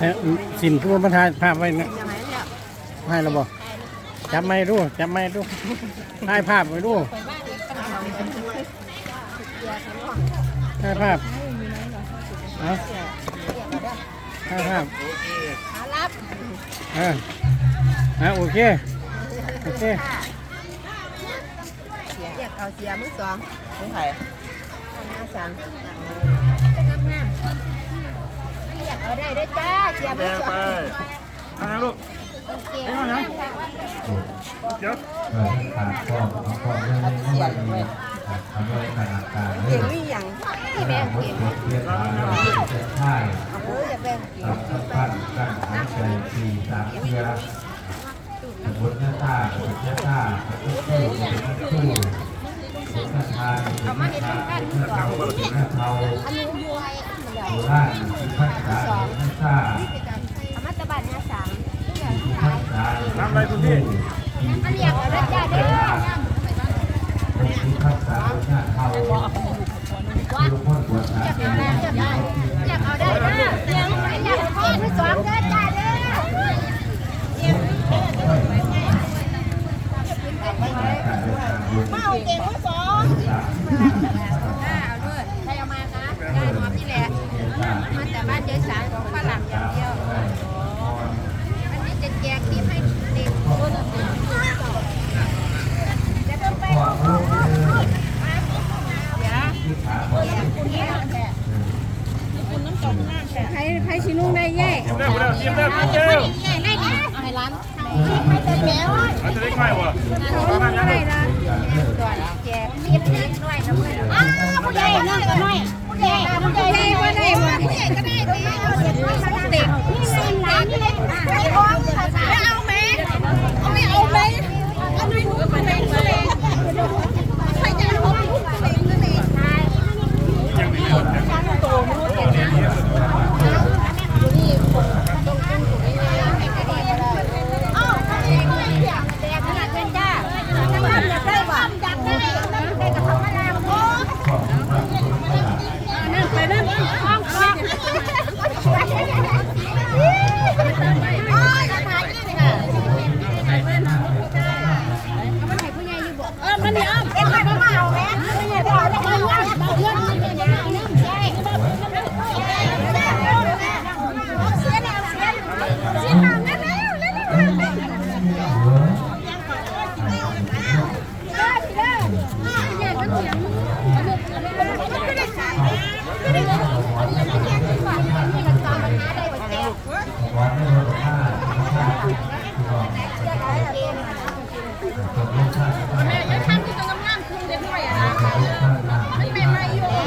เอ๊ะสินคือมันถ่ายภาพไว้นะให้เราบอกจับไม่ดูจับไม่ดูถ่ายภาพไว้ดูถ่ายภาพเอาถ่ายภาพรับเอออะโอเค โอเคเรียกเอาเสียมือสองไม่ไผ่ห้าสาม เรียกเอาได้ด้วยจ้าเสียมือสองอ่าลูกเก่งมากเดี๋ยวเออขาดข้อของข้อเรื่องนี้ไม่ดีทำด้วยขนาดต่างเก่เรื่องงนี่อย่างที่แม่เก่งเทียบหาเป็นใช่เออจะเป็นเก่ตังบท่านตั้งหายใจสี่สามเทียสมุนหน้าตาสมุนหน้าตาสมุนตู้สมุนตู้สมุนทานสมุนทานสมุนเทาสมุนเทาอันนี้อยู่ให้ โบราณสิพัฒนาสมุนตาอามาตบันห้าสามสิพัฒนาทำอะไรคุณพี่อันเรียกเอาด้าเด้อสิพัฒนาสมุนเทาทุกคนปวดขาเกเอาได้เรียกเอาได้เอเรียกเอาเกเอามือสองเด้อจ้าเด้อเมาเก่งมือสองเอาด้วยใครเอามานะได้หมอพี่แหละมาแต่บ้านยายสายของฝรั่งอย่างเดียวอันนี้จะแจกที่ให้เด็กจะเดินไป พ่อลูกเดิน เดี๋ยว ที่ขาพ่อ ใครใครชิลุงได้แย่เร็วเร็วเตรียมเร็วเตรียมเร็วแย่ได้นะเอาให้ร้านไม่เต็มแล้วอันจะได้ไหมวะเขาได้ละก่อนแจกเรียบเรียบหน่อยนะเพื่อนอ้าวผู้ใหญ่นั่นก็หน่อยผู้ใหญ่ผู้ใหญ่ ตกลงค่าแม่จะทำที่ตรงงามๆคือเด็กหน่อยอะค่าค่ามันเป็นะไรอยู่